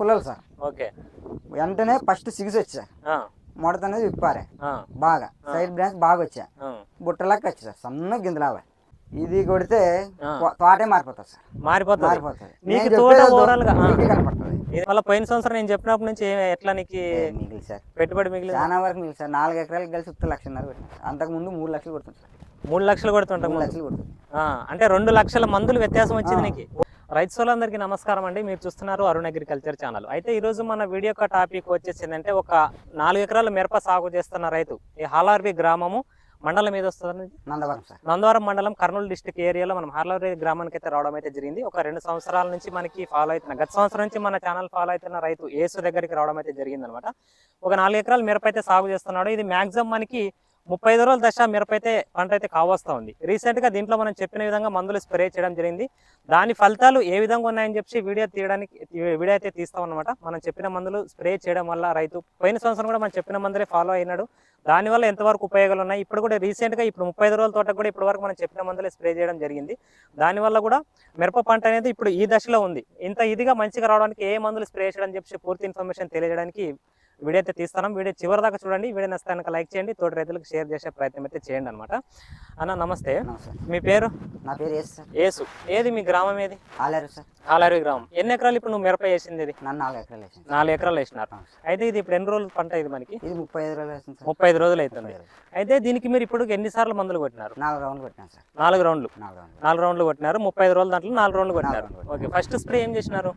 పుల్లలు sir. Okay. వెంటనే first సిగిసి వచ్చా. మొడత అనేది విప్పారే. బాగా. సైడ్ బ్రాంచ్ బాగా వచ్చా. బుట్టలాగా వచ్చి సార్ సన్న గింజలాగా ఇది కొడితే తోటే మారిపోతుంది సార్. మారిపోతుంది. మారిపోతుంది. నీకు తోట ఓవరాల్గా కనపడుతుంది. మళ్ళీ పోయిన సంవత్సరం నేను చెప్పినప్పటి నుంచి ఎట్లా నీకు మిగిలి సార్. పెట్టుబడి మిగిలింది? చాలా వరకు మిగిలి సార్. నాలుగు ఎకరాలకు కలిసి ఉత్త లక్షన్నర సార్. అంతకు ముందు మూడు లక్షలు కొడుతుంది సార్. మూడు లక్షలు కొడుతుంటాం మూడు లక్షలు కొడుతుంది. అంటే రెండు లక్షల మందులు వ్యత్యాసం వచ్చింది నీకు? రైతు సోలందరికీ నమస్కారం అండి. మీరు చూస్తున్నారు అరుణ్ అగ్రికల్చర్ ఛానల్. అయితే ఈ రోజు మన వీడియో యొక్క టాపిక్ వచ్చేసిందంటే ఒక నాలుగు ఎకరాల మిరప సాగు చేస్తున్న రైతు ఈ హాలార్బి గ్రామము మండలం మీద వస్తుంది నందవరం సార్. నందవరం మండలం కర్నూలు డిస్టిక్ ఏరియాలో మనం హార్లవరి గ్రామానికి అయితే రావడం అయితే జరిగింది. ఒక రెండు సంవత్సరాల నుంచి మనకి ఫాలో అవుతున్న గత సంవత్సరం నుంచి మన ఛానల్ ఫాలో అవుతున్న రైతు ఏసు దగ్గరికి రావడం అయితే జరిగింది అనమాట ఒక నాలుగు ఎకరాలు మిరప అయితే సాగు చేస్తున్నాడు. ఇది మాక్సిమం మనకి ముప్పై ఐదు రోజుల దశ మిరప అయితే పంట అయితే కావస్తా ఉంది. రీసెంట్గా దీంట్లో మనం చెప్పిన విధంగా మందులు స్ప్రే చేయడం జరిగింది. దాని ఫలితాలు ఏ విధంగా ఉన్నాయని చెప్పి వీడియో తీయడానికి వీడియో అయితే తీస్తాం అనమాట మనం చెప్పిన మందులు స్ప్రే చేయడం వల్ల రైతు పోయిన సంవత్సరం కూడా మనం చెప్పిన మందులే ఫాలో అయినాడు. దానివల్ల ఎంతవరకు ఉపయోగాలు ఉన్నాయి? ఇప్పుడు కూడా రీసెంట్గా ఇప్పుడు ముప్పై ఐదు రోజుల తోట కూడా ఇప్పటి వరకు మనం చెప్పిన మందులే స్ప్రే చేయడం జరిగింది. దానివల్ల కూడా మిరప పంట అనేది ఇప్పుడు ఈ దశలో ఉంది. ఇంత ఇదిగా మంచిగా రావడానికి ఏ మందులు స్ప్రే చేయడం చెప్పి పూర్తి ఇన్ఫర్మేషన్ తెలియజేయడానికి వీడియో అయితే తీస్తాను. వీడియో చివరి దాకా చూడండి. వీడియో నచ్చాక లైక్ చేయండి. తోటి రైతులకు షేర్ చేసే ప్రయత్నం అయితే చేయండి అనమాట అన్న నమస్తే. మీ పేరు? నా పేరు ఏసు ఏది మీ గ్రామం ఏది? ఆలేరు సార్. ఆలారి గ్రామం. ఎన్ని ఎకరాలు ఇప్పుడు నువ్వు మిరప వేసింది ఇది? నన్ను నాలుగు ఎకరాలు వేసింది. నాలుగు ఎకరాలు వేసినారు. అయితే ఇది ఇప్పుడు ఎన్ని రోజులు పంట ఇది మనకి? ఇది ముప్పై ఐదు రోజులు వేసింది ముప్పై ఐదు రోజులు అవుతుంది. అయితే దీనికి మీరు ఇప్పుడు ఎన్నిసార్లు మందులు కొట్టినారు? నాలుగు రౌండ్లు కొట్టినాను సార్. నాలుగు రౌండ్లు. నాలుగు రౌండ్లు. కొట్టినారు. ముప్పై ఐదు రోజుల దాంట్లో నాలుగు రౌండ్లు కొట్టినారు. ఓకే. ఫస్ట్ స్ప్రే ఏం చేసినారు?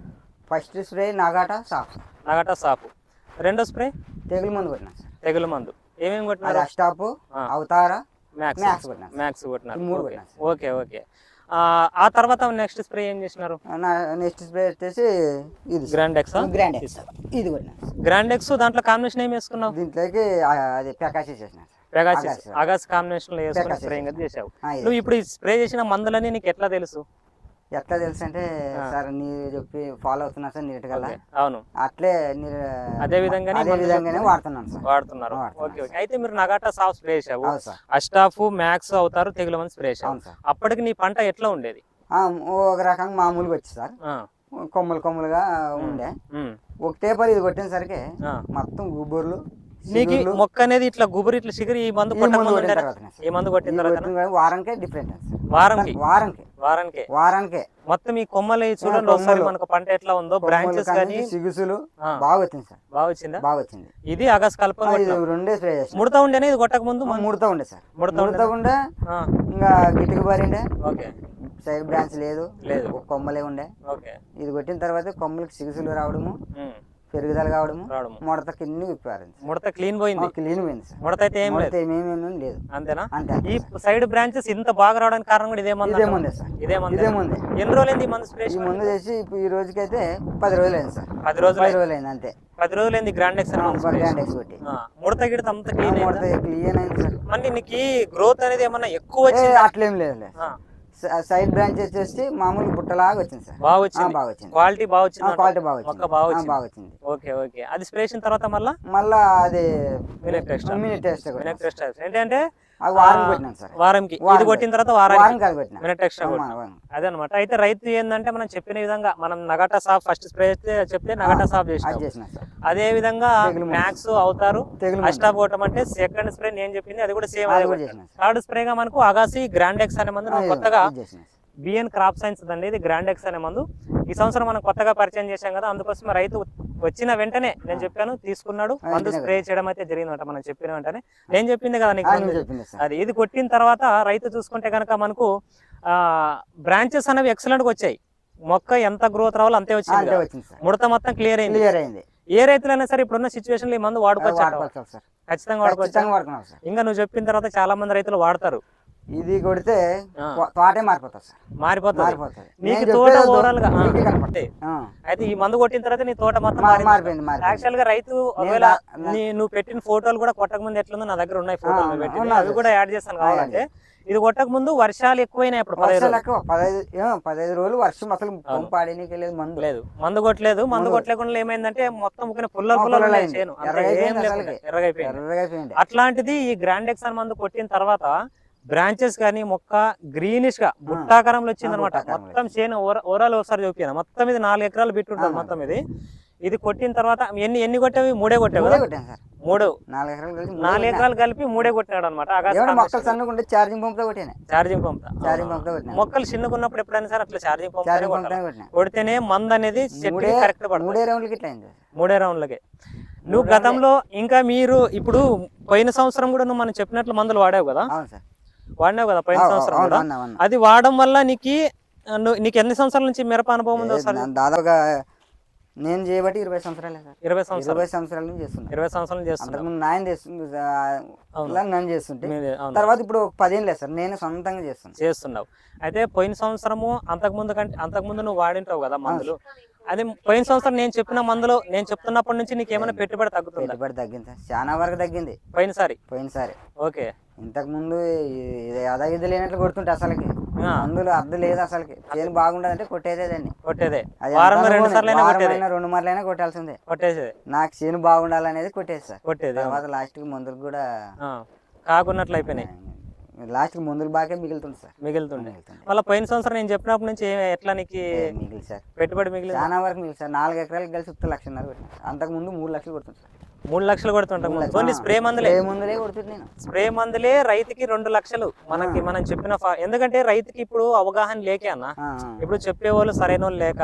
ఫస్ట్ స్ప్రే నాగాట సాఫ్ నగట సాపు. రెండో స్ప్రే? తెగులు మందు కొట్టినాను సార్. తెగులు మందు. ఏమేమి కొట్టినారు? అష్టాపు. అవతార మ్యాక్స్ మ్యాక్స్ కొట్టినాను మ్యాక్స్ కొట్టినారు. మూడు ఓకే. ఓకే ఓకే ఆ, తర్వాత నెక్స్ట్ స్ప్రే ఏం చేసినారు? నెక్స్ట్ స్ప్రే వచ్చేసి ఇది సార్. గ్రాండెక్స్ గ్రాండ్ ఎక్స్ ఇది కొట్టినాను సార్. గ్రాండెక్స్ దాంట్లో కాంబినేషన్ ఏం వేసుకున్నావు? దీంట్లోకి అది ప్యాకాసి చేసినాను సార్. పెగాసిస్ ఆగాస్. ఆగాస్ కాంబినేషన్లో వేసుకుని స్ప్రేయింగ్ చేసావు. నువ్వు ఇప్పుడు స్ప్రే చేసిన మందులని నీకు ఎట్లా తెలుసు? ఎట్లా తెలుసు అంటే సార్ మీరు చెప్పి ఫాలో అవుతున్నా సార్ నీట్గా ఓకే, అవును. అట్లే మీరు అదే విధంగానే అదే విధంగానే వాడుతున్నాను సార్. వాడుతున్నారు. Okay okay. అయితే మీరు నగాటా సాఫ్ స్ప్రే చేసావు అస్టాఫ్ మ్యాక్స్ అవుతారు తెగులు మంది స్ప్రే చేసావు సార్. అప్పటికి నీ పంట ఎట్లా ఉండేది? ఆ, ఒక రకంగా మామూలుగా వచ్చి సార్. కొమ్మలు కొమ్మలుగా ఉండే. ఒకటే పని ఇది కొట్టేసరికి. మొత్తం గుబ్బుర్లు నీకు మొక్క అనేది ఇట్లా గుబురు ఇట్లా చిగురు ఈ మందు ఈ మందు కొట్టిన తర్వాత? వారానికే డిఫరెంట్ సార్. వారంకి. వారానికి వారానికే వారానికే మొత్తం ఈ కొమ్మలు చూడండి. ఒకసారి మనకు పంట ఎట్లా ఉందో. బ్రాంచెస్ కానీ సిగుసులు. బాగా వచ్చింది సార్. బాగా వచ్చిందా? బాగా వచ్చింది. ఇది అగస్ కల్పన ఆ, ఇది కొట్టినావు. రెండే స్ప్రే చేసిన ముడత ఉండేనే? ఇది కొట్టక ముందు ముడతా ఉండే సార్. ముడత ముడతా ఉండే ఇంకా గిట్టుకు బారిండే ఓకే. సైడ్ బ్రాంచ్ లేదు. లేదు. కొమ్మలే ఉండే. ఓకే. ఇది కొట్టిన తర్వాత కొమ్మలకి సిగుసులు రావడము. పెరుగుదల కావడము రావడము. ముడత కిన్ని విప్పారు ముడత క్లీన్ పోయింది. క్లీన్ పోయింది ముడత అయితే ఏం లేదు. ముడత ఏమేమి లేదు. అంతేనా? అంతే ఈ సైడ్ బ్రాంచెస్ ఇంత బాగా రావడానికి కారణం కూడా ఇదే మందు ఇదే అంటావా? ముందే సార్. ఇదే మందు. ఇదే ముందే. ఎన్ని రోజులైంది ఈ మందు స్ప్రే ఈ ముందు చేసి ఇప్పుడు ఈ రోజుకైతే పది రోజులు అయింది సార్. పది రోజులు పది రోజులు అయింది అంతే. పది రోజులైంది గ్రాండెక్స్ అని మందు స్ప్రే గ్రాండ్ ఎక్స్ కొట్టి ముడత గిడత అంత క్లీన్ ముడత క్లీన్ అయింది సార్. మళ్ళీ నీకు గ్రోత్ అనేది ఏమన్నా ఎక్కువ వచ్చింది? అట్లేం లేదు సైడ్ బ్రాంచ్ వచ్చేసి మామూలు బుట్టలాగా వచ్చింది సార్. బాగా వచ్చింది. బాగా వచ్చింది. క్వాలిటీ బాగా వచ్చింది? క్వాలిటీ బాగా వచ్చింది. బాగా వచ్చింది. బాగా వచ్చింది. Okay okay. అది స్ప్రే చేసిన తర్వాత మళ్ళా? మళ్ళా అది మినక్ టెస్ట్ మినీ టెస్ట్ మినక్ టెస్ట్ ఏంటంటే వారంకి ఇది కొట్టిన తర్వాత వారానికి ఆ, వారం. అదే అనమాట అయితే రైతు ఏంటంటే మనం చెప్పిన విధంగా మనం నగటా సాఫ్ ఫస్ట్ స్ప్రే చేస్తే చెప్తే నగటా సాఫ్ చేసినాం. అదే విధంగా. మ్యాక్స్ అవుతారు. అష్టా కొట్టం అంటే సెకండ్ స్ప్రే నేను చెప్పింది అది కూడా సేమ్ థర్డ్ స్ప్రేగా మనకు అగాసి గ్రాండెక్స్ అనే మందు కొత్తగా. బిఎన్ క్రాప్ సైన్స్ అండి ఇది గ్రాండెక్స్ అనే మందు. ఈ సంవత్సరం మనం కొత్తగా పరిచయం చేశాం కదా అందుకోసం రైతు వచ్చిన వెంటనే నేను చెప్పాను తీసుకున్నాడు ఆ, మందు స్ప్రే చేయడం అయితే జరిగిందంట మనం చెప్పిన వెంటనే. నేను చెప్పింది కదా నీకు ఆ, అది ఇది కొట్టిన తర్వాత రైతు చూసుకుంటే కనుక మనకు బ్రాంచెస్ అనేవి ఎక్సలెంట్గా వచ్చాయి. మొక్క ఎంత గ్రోత్ రావాలో అంతే ఆ, వచ్చింది ముడత మొత్తం క్లియర్ అయింది. ఏ రైతులైనా సరే ఇప్పుడున్న సిచ్యువేషన్లో ఈ మందు వాడుకోవచ్చు ఖచ్చితంగా వాడుకోవచ్చు? ఇంకా నువ్వు చెప్పిన తర్వాత చాలా మంది రైతులు వాడతారు. ఇది కొడితే తోటే మారిపోతుంది సార్. మారిపోతుంది. మారిపోతుంది. నీకు తోట ఓవరాల్గా ఆ. అయితే ఈ మందు కొట్టిన తర్వాత నీ తోట మొత్తం. మారిపోయింది యాక్చువల్గా రైతు ఒకవేళ నీ నువ్వు పెట్టిన ఫోటోలు కూడా కొట్టక ముందు ఎట్లుందో నా దగ్గర ఉన్నాయి ఫోటోలు. ఉన్నది. అవి కూడా యాడ్ చేస్తాను కావాలంటే. ఇది కొట్టక ముందు వర్షాలు ఎక్కువైనాయి అప్పుడు పదహైదు పదహైదు రోజులు వర్షం అసలు పంపు ఆడనీకి లేదు మందు. లేదు. మందు కొట్టలేదు. మందు కొట్టలేకుండా ఏమైందంటే మొత్తం ఒక పుల్లలు ఆ, పుల్లలు. ఎర్రగైపోయింది అట్లాంటిది ఈ గ్రాండెక్స్ అని మందు కొట్టిన తర్వాత బ్రాంచెస్ కానీ మొక్క గ్రీనిష్గా బుట్టాకారంలో వచ్చింది అనమాట. మొత్తం చేను ఓవరాల్ ఒకసారి చూపిన మొత్తం ఇది నాలుగు ఎకరాలు ఆ. మొత్తం ఇది. ఇది కొట్టిన తర్వాత ఎన్ని ఎన్ని కొట్టేవి? మూడే కొట్టావు మూడే నాలుగు ఎకరాలు కలిపి మూడే కొట్టినాడు అనమాట. ఛార్జింగ్ పంప్ ఛార్జింగ్ కొట్టినా? మొక్కలు చిన్నకున్నప్పుడు ఎప్పుడైనా సరే అట్లా ఛార్జింగ్ పంప్ కొడితేనే మందు అనేది కరెక్ట్ పడుతుంది. మూడే రౌండ్లకి. మూడే రౌండ్లకి నువ్వు గతంలో ఇంకా మీరు ఇప్పుడు పోయిన సంవత్సరం కూడా నువ్వు మనం చెప్పినట్లు మందులు వాడావు కదా? వాడినావు కదా అవును, సంవత్సరం కూడా. అది వాడడం వల్ల నీకు నీకు ఎన్ని సంవత్సరాల నుంచి మిరప అనుభవం ఉందో నా- దాదాపుగా నేను చేయబట్టి ఇరవై సంవత్సరాలే సార్. ఇరవై సంవత్సరాలు. ఇరవై సంవత్సరాల నుంచి చేస్తున్నా. ఇరవై సంవత్సరాలు అంతకుముందు నాయన చేస్తుంది చేస్తుంటే. తర్వాత ఇప్పుడు ఒక పదేం లేదు సార్ నేను సొంతంగా చేస్తున్నా. చేస్తున్నావు. అయితే పోయిన సంవత్సరము అంతకుముందు కంటే అంతకుముందు నువ్వు వాడింటావు కదా మందులు? అది పోయిన సంవత్సరం నేను చెప్పిన మందులు నేను చెప్తున్నప్పటి నుంచి నీకు ఏమైనా పెట్టుబడి తగ్గుతుందా? పెట్టుబడి తగ్గింది సార్. చాలా వరకు తగ్గింది. పోయినసారి? పోయినసారి. ఓకే. ఇంతకు ముందు ఇది అదా ఇది లేనట్లు కొడుతుంటే అసలుకి. ఆ. మందులు అర్థం లేదు అసలుకి. చేను బాగుండదంటే కొట్టేదే దాన్ని. కొట్టేదే. రెండు మార్లైనా కొట్టాల్సిందే. కొట్టేసేదే. నాకు చేను బాగుండాలనేది కొట్టేది సార్. కొట్టేది తర్వాత లాస్ట్కి మందులు కూడా కాకున్నట్లు అయిపోయినాయి. లాస్ట్కి మందులు బాగా మిగులుతుంది సార్. మిగులుతుండే. మిగులుతుంది మళ్ళీ పోయిన సంవత్సరం నేను చెప్పినప్పటి నుంచి ఎట్లా నీకు మిగిలి సార్. పెట్టుబడి మిగిలింది? చాలా వరకు మిగిలి సార్. నాలుగు ఎకరాలకు కలిసి లక్షన్నర అంతకు ముందు మూడు లక్షలు కొడుతుంది సార్. మూడు లక్షలు కొడుతుంటాం ఓన్లీ స్ప్రే మందులే. మందులే నేను. స్ప్రే మందులే రైతుకి రెండు లక్షలు. మనకి మనం చెప్పిన ఎందుకంటే రైతుకి ఇప్పుడు అవగాహన లేకే అన్న. ఇప్పుడు చెప్పేవాళ్ళు సరైన వాళ్ళు లేక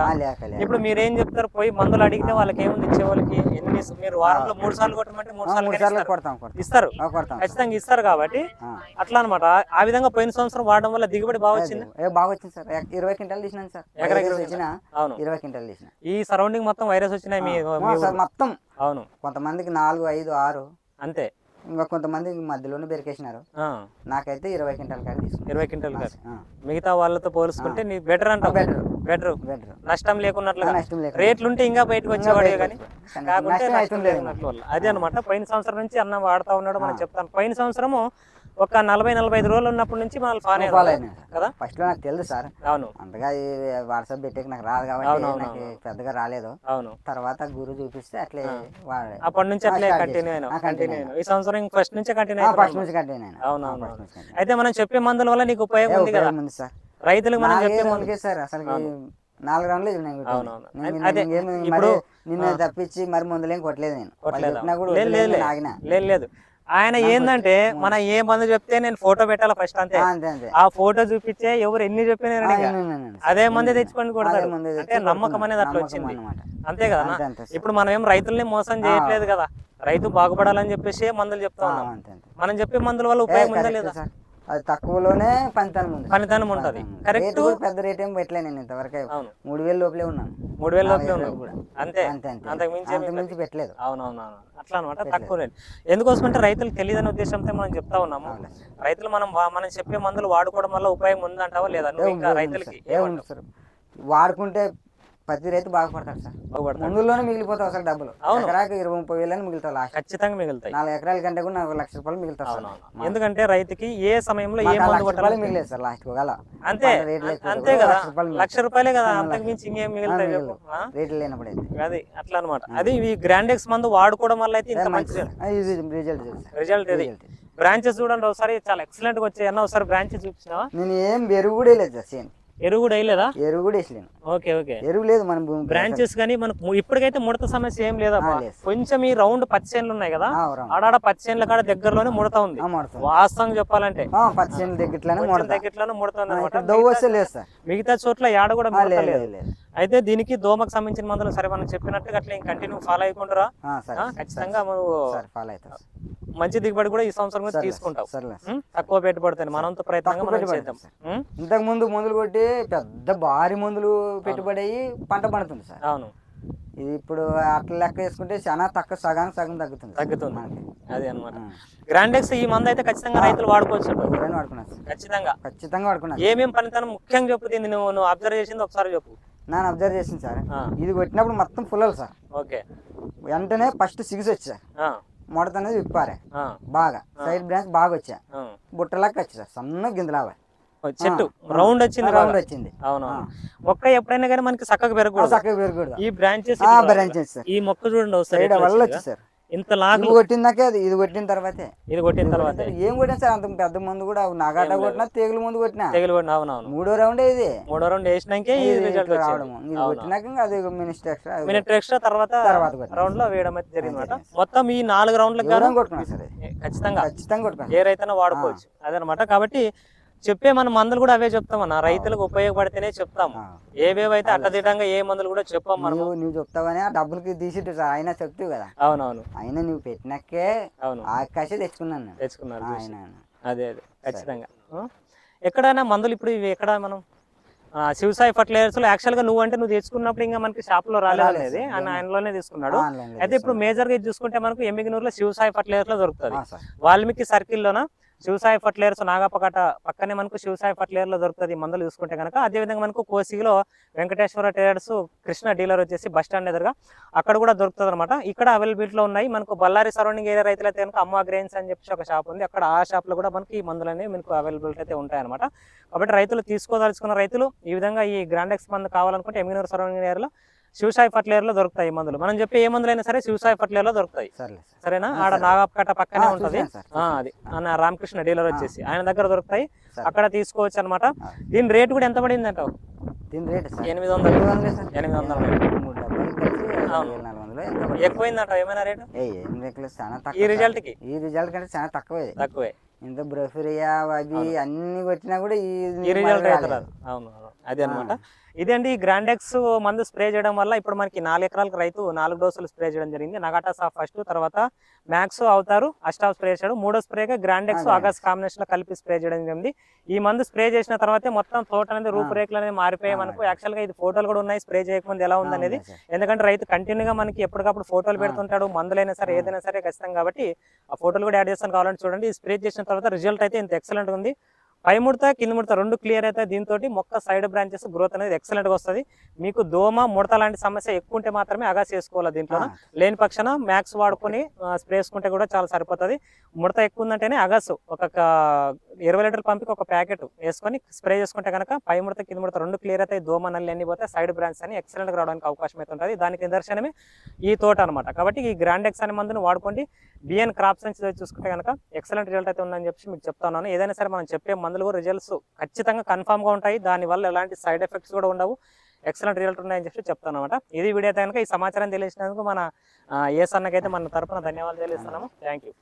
ఇప్పుడు మీరేం చెప్తారు? పోయి మందులు అడిగితే వాళ్ళకి ఏముంది ఇచ్చే వాళ్ళకి ఎన్ని మీరు వారంలో మూడు సార్లు కొట్టమంటే మూడు సార్లు కొడతాం ఇస్తారు. ఖచ్చితంగా ఇస్తారు కాబట్టి. అట్లా అనమాట ఆ విధంగా పోయిన సంవత్సరం వాడడం వల్ల దిగుబడి బాగా వచ్చింది? బాగా వచ్చింది సార్. ఇరవై క్వింటాలు తీసినాను సార్. వైరస్ ఇరవై క్వింటాలు. తీసిన. ఈ సరౌండింగ్ మొత్తం వైరస్ వచ్చినాయి మొత్తం అవును. కొంతమందికి నాలుగు ఐదు ఆరు. అంతే. ఇంకా కొంతమంది మధ్యలోనే బెరికేసినారు. నాకైతే ఇరవై క్వింటాల్ తీసుకున్నాను ఇరవై క్వింటల్ కాదు మిగతా వాళ్ళతో పోల్చుకుంటే నీ బెటర్ అంటావు. బెటర్. బెటర్. బెటర్. నష్టం లేకున్నట్లుగా. నష్టం లేకుండా. రేట్లు ఉంటే ఇంకా బయటకు వచ్చేవాడే. కానీ. కాకుంటే నష్టం లేదు లేకున్నట్లు. అదే అనమాట పోయిన సంవత్సరం నుంచి అన్న వాడుతా ఉన్నాడు మనం చెప్తాను. పోయిన సంవత్సరము ఒక నలభై నలభై ఐదు రోజులు ఉన్నప్పటి నుంచి మనం ఫాన్ ఫాలో అయినా కదా? ఫస్ట్లో నాకు తెలుసు సార్. అవును. అంతగా ఈ వాట్సాప్ పెట్టేకి నాకు రాదు కాబట్టి నాకు పెద్దగా రాలేదు. అవును. తర్వాత గురు చూపిస్తే అట్లే వాడే అప్పటి నుంచి అట్లే start కంటిన్యూ చేశాను. అయినా ఆ, కంటిన్యూ continue అయినా. ఈ సంవత్సరం ఫస్ట్ నుంచి కంటిన్యూ ఫస్ట్ అయినా నుంచి కంటిన్యూ అయినా. అవును, అవును. నుంచి continue. అయితే మనం చెప్పే మందుల వల్ల నీకు ఉపయోగం ఉంది కదా? ఉపయోగం ఉంది సార్? రైతులకు మనం నాలుగే చెప్పే మందు. రౌండ్లకే సార్ అసలు నాలుగు రౌండ్లు నేను కొట్టింది. అవునవును. నేను అదే, నిన్న ఇంకేం మరి ఇప్పుడు- నిన్న తప్పించి మరి ముందులేం కొట్టలేదు నేను. వాళ్ళు కొట్టలేదా? చెప్పినా కూడా లేదు, లేదు, వదిలేసి లేదు. ఆగిన. లేదు లేదు. ఆయన ఏందంటే మన ఏ మందు చెప్తే నేను ఫోటో పెట్టాలా ఫస్ట్ అంతే. ఆ, ఫోటో చూపించే ఎవరు ఎన్ని అవును. అదే మంది తెచ్చుకొని కొడతారు మందే అంటే నమ్మకం. అనేది అట్లా వచ్చింది. అంతే కదా. ఇప్పుడు మనం ఏం రైతుల్ని మోసం చేయట్లేదు కదా? రైతు బాగుపడాలని చెప్పేసి మందులు చెప్తా ఉన్నాం. మనం చెప్పే మందుల వల్ల ఉపయోగం ఉందా లేదా? అది తక్కువలోనే పనితనం ఉంది. పనితనం ఉంటది. కరెక్ట్ పెద్ద రేట్ ఏం పెట్టలే నేను ఇంతవరకు. మూడు వేలు లోపలే ఉన్నాను మూడు వేల లోపలే కూడా. అంతే. అంతే అంతే. అంతకు మించి అంతకు మించి పెట్టలేదు. అవునవునవును. అట్లా అనమాట తక్కువ రేట్ ఎందుకోసం అంటే రైతులకు తెలియదనే ఉద్దేశంతో మనం చెప్తా ఉన్నాము. రైతులు మనం మనం చెప్పే మందులు వాడుకోవడం వల్ల ఉపయోగం ఉందంటావా లేదా? రైతులకి వాడుకుంటే ప్రతి రైతు బాగుపడతాడు సార్. ముందులోనే మిగిలిపోతావు అసలు డబ్బులు. ఎకరాకు ఇరవై ముప్పై వేలని మిగులుతావు లాస్ట్. ఖచ్చితంగా మిగులుతాయి. నాలుగు ఎకరాల కంటే కూడా నాకు లక్ష రూపాయలు మిగులుతావు. ఎందుకంటే రైతుకి ఏ సమయంలో ఏ మందు కొట్టాలి రూపాయలు మిగిలేదు సార్ లాస్ట్ ఒకవేళ. అంతే. అంతే కదా. లక్ష రూపాయలు కదా అంతకు మించి ఇంకేం మిగులుతాయి? రేట్లు లేనప్పుడు అది అట్లా అనమాట అది ఈ గ్రాండెక్స్ మందు వాడుకోవడం వల్ల అయితే ఇంత మంచి రిజల్ట్ రిజల్ట్ బ్రాంచెస్ చూడండి ఒకసారి. చాలా ఎక్సలెంట్గా వచ్చాయి. అన్న ఒకసారి బ్రాంచెస్ చూపించినావా? నేను ఏం కూడా వేయలేదు సార్ ఎరువు కూడా వేయలేదా ఎరువు కూడా వేసలేను ఓకే ఓకే ఎరువు లేదు మన బ్రాంచెస్ కానీ మనకు ఇప్పటికైతే ముడత సమస్య ఏం లేదా. కొంచెం ఈ రౌండ్ పచ్చి చేనులు ఉన్నాయి కదా. ఆడాడ పచ్చి చేనుల కాడ దగ్గరలోనే ముడత ఉంది. వాస్తవం చెప్పాలంటే. ఆ, పచ్చి చేనుల దగ్గరలోనే మడతా. దగ్గరలోనే ముడత ఉంది మిగతా చోట్ల యాడ కూడా లేదు అయితే దీనికి దోమకు సంబంధించిన మందులు సరే మనం చెప్పినట్టుగా అట్లా కంటిన్యూ ఫాలో అయ్యకుండా ఖచ్చితంగా ఫాలో అవుతాం మంచి దిగుబడి కూడా ఈ సంవత్సరం కూడా సార్. ఉం? తక్కువ పెట్టుబడితే మనంతో ప్రయత్నంగా మనం చేద్దాం? సార్. ఇంతకు ముందు మందులు కొట్టి పెద్ద భారీ మందులు పెట్టుబడి అయ్యి పంట పండుతుంది సార్. అవును. ఇది ఇప్పుడు అట్లా లెక్క వేసుకుంటే చాలా తక్కువ సగానికి సగం తగ్గుతుంది. సార్ తగ్గుతుంది. మనకి. అదే అన్నమాట. ఆ. గ్రాండెక్స్ ఈ మందు అయితే ఖచ్చితంగా రైతులు వాడుకోవచ్చు. వాడుకున్నాను సార్. ఖచ్చితంగా. ఖచ్చితంగా వాడుకున్నాను ఏమేం పనితనం ముఖ్యంగా చెప్పు దీన్ని నువ్వు నువ్వు అబ్జర్వ్ చేసింది ఒకసారి చెప్పు. నేను అబ్జర్వ్ చేసింది సార్. ఇది కొట్టినప్పుడు మొత్తం పుల్లలు సార్. ఓకే. వెంటనే ఫస్ట్ సిగిసి వచ్చా ఆ, మొడత అనేది విప్పారే బాగా. సైడ్ బ్రాంచ్ బాగా వచ్చా. బుట్టలాగా వచ్చి సార్ సన్న గింజలాగా ఓ చెట్టు. రౌండ్ వచ్చింది రౌండ్. వచ్చింది. అవునవును. మొక్క ఎప్పుడైనా కానీ మనకి చక్కగా పెరగకూడదు. చక్కగా పెరగకూడదు. ఈ బ్రాంచెస్ బ్రాంచెస్ సార్ ఈ మొక్క చూడండి సైడ్ వల్ల వచ్చి సార్ ఇంత ఇవి కొట్టిందాకే అది ఇది కొట్టిన తర్వాతే. ఇది కొట్టిన తర్వాత. ఏం కొట్టిన సార్ అంత పెద్ద మందు కూడా నగాట కొట్టినా తెగులు ముందు కొట్టినా. తెగులు పడిన అవునవును. మూడో రౌండ్ ఇది. మూడో రౌండ్ వేసినాకే ఈ రిజల్ట్ ఇది కొట్టినాక అది మినిస్టర్ ఎక్స్ట్రా మినిట్ ఎక్స్ట్రా తర్వాత తర్వాత కొట్టిన. రౌండ్లో వేయడం అయితే జరిగింది మొత్తం ఈ నాలుగు రౌండ్లకు కొట్టుకున్నా సరే. ఖచ్చితంగా. ఖచ్చితంగా కొట్టుకున్నా ఏ రైతైనా వాడుకోవచ్చు. అదనమాట కాబట్టి చెప్పే మన మందులు కూడా అవే చెప్తామన్న రైతులకు ఉపయోగపడితేనే చెప్తాము ఆ. ఏవేవైతే అట్టదిట్టంగా ఏ మందులు కూడా చెప్పాం మనం నువ్వు చెప్తావని ఆ డబ్బులకి తీసిట్టు సార్. ఆయన చెప్తావు కదా. అవునవును. ఆయన నువ్వు పెట్టినాకే అవును. ఆకాశ తెచ్చుకున్నాను నేను. తెచ్చుకున్నారు చూసి. ఆయన. అదే అదే. ఖచ్చితంగా? ఎక్కడైనా మందులు ఇప్పుడు ఇవి ఎక్కడ మనం శివసాయి ఫర్టిలైజర్స్లో యాక్చువల్గా నువ్వు అంటే నువ్వు తెచ్చుకున్నప్పుడు ఇంకా మనకి షాప్లో రాలేదు అనేది. ఆయన ఆయనలోనే తీసుకున్నాడు. లో అయితే ఇప్పుడు మేజర్గా చూసుకుంటే మనకు ఎమ్మిగినూరులో శివసాయి ఫర్టిలైజర్లో దొరుకుతుంది. వాల్మీకి సర్కిల్ లోన శివసాయి ఫర్టిలైజర్స్ నాగపకట పక్కనే మనకు శివసాయి ఫర్టిలైజర్లో దొరుకుతుంది. మందులు చూసుకుంటే కనుక అదేవిధంగా మనకు కోసిగిలో వెంకటేశ్వర ట్రేడర్స్ కృష్ణ డీలర్ వచ్చేసి బస్ స్టాండ్ ఎదురుగా అక్కడ కూడా దొరుకుతుంది అనమాట ఇక్కడ అవైలబిలిటీ లో ఉన్నాయి. మనకు బళ్ళారి సరౌండింగ్ ఏరియా రైతులైతే కనుక అమ్మ గ్రెయిన్స్ అని చెప్పి ఒక షాప్ ఉంది. అక్కడ ఆ షాప్లో కూడా మనకి ఈ మందులు అనేవి మనకు అవైలబిలిటీ అయితే ఉంటాయి అనమాట కాబట్టి రైతులు తీసుకోదలుచుకున్న రైతులు ఈ విధంగా ఈ గ్రాండెక్స్ మందు కావాలనుకుంటే ఎమ్మినూరు సరౌండింగ్ ఏరియాలో శివసాయి ఫర్టిలైజర్లో దొరుకుతాయి ఈ మందులు. మనం చెప్పే ఏ మందులైనా సరే శివసాయి ఫర్టిలైజర్లో దొరుకుతాయి. సరేనా? ఆడ నాగపకట పక్కనే ఉంటది. అది. అన్న రామకృష్ణ డీలర్ వచ్చేసి ఆయన దగ్గర దొరుకుతాయి. అక్కడ తీసుకోవచ్చు అనమాట. దీని రేట్ కూడా ఎంత పడింది అంటావు? దీని రేట్ ఎనిమిది వందలు. ఎనిమిది వందలే సార్. ఎనిమిది వందలు. మూడు డబ్బాలు కలిసి ఐదు అవును. వేల నాలుగు వందలు ఎంత పడుతుంది? ఎక్కువైంది అంటావు ఏమైనా రేటు? ఈ రిజల్ట్కి ఈ రిజల్ట్ కంటే చాలా తక్కువ. తక్కువే. ఇంత బ్రఫిరియా అవి అన్ని కొట్టినా కూడా ఈ రిజల్ట్ అవును అదే అనమాట ఇదండి ఈ గ్రాండెక్స్ మందు స్ప్రే చేయడం వల్ల ఇప్పుడు మనకి నాలుగు ఎకరాలకు రైతు నాలుగు డోసులు స్ప్రే చేయడం జరిగింది. నగాటా సాఫ్ ఫస్ట్ తర్వాత మ్యాక్స్ అవుతారు అస్టాఫ్ స్ప్రే చేశాడు. మూడో స్ప్రేగా గ్రాండెక్స్ ఆగస్ట్ కాంబినేషన్లో కలిపి స్ప్రే చేయడం జరిగింది. ఈ మందు స్ప్రే చేసిన తర్వాతే మొత్తం తోట అనేది రూపురేఖలు అనేది మారిపోయాయి మనకు. యాక్చువల్గా ఇది ఫోటోలు కూడా ఉన్నాయి. స్ప్రే చేయకముందు ఎలా ఉంది అనేది? ఎందుకంటే రైతు కంటిన్యూగా మనకి ఎప్పటికప్పుడు ఫోటోలు పెడుతుంటాడు. మందులైనా సరే ఏదైనా సరే ఖచ్చితంగా కాబట్టి ఆ ఫోటోలు కూడా యాడ్ చేస్తాను కావాలంటే చూడండి. స్ప్రే చేసిన తర్వాత రిజల్ట్ అయితే ఇంత ఎక్సలెంట్ ఉంది. పై ముడత కింద ముడత రెండు క్లియర్ అయితే దీంతో మొక్క సైడ్ బ్రాంచెస్ గ్రోత్ అనేది ఎక్సలెంట్గా వస్తుంది. మీకు దోమ ముడత లాంటి సమస్య ఎక్కువ ఉంటే మాత్రమే అగా చేసుకోవాలి దీంట్లో. లేని పక్షాన మ్యాక్స్ వాడుకొని స్ప్రే వేసుకుంటే కూడా చాలా సరిపోతుంది. ముడత ఎక్కువ ఉందంటేనే అగస్ ఒక ఇరవై లీటర్ పంపికి ఒక ప్యాకెట్ వేసుకొని స్ప్రే చేసుకుంటే కనుక పై ముడత కింద ముడత రెండు క్లియర్ అయితే దోమ నల్లి అన్ని పోతే సైడ్ బ్రాంచ్ అని ఎక్సలెంట్గా రావడానికి అవకాశం అయితే ఉంటుంది. దానికి నిదర్శనమే ఈ తోట అనమాట కాబట్టి ఈ గ్రాండెక్స్ అనే మందుని వాడుకోండి. బిఎన్ క్రాప్స్ నుంచి చూసుకుంటే కనుక ఎక్సలెంట్ రిజల్ట్ అయితే ఉందని చెప్పి మీకు చెప్తా ఉన్నాను. ఏదైనా సరే మనం చెప్పే మందులు కూడా రిజల్ట్స్ ఖచ్చితంగా కన్ఫామ్గా ఉంటాయి. దానివల్ల ఎలాంటి సైడ్ ఎఫెక్ట్స్ కూడా ఉండవు. ఎక్సలెంట్ రిజల్ట్ ఉన్నాయని చెప్పి చెప్తాను అనమాట ఇది వీడియో కనుక ఈ సమాచారం తెలిసినందుకు మన ఏ సన్నకైతే మన తరపున ధన్యవాదాలు తెలియజేస్తున్నాము. Thank you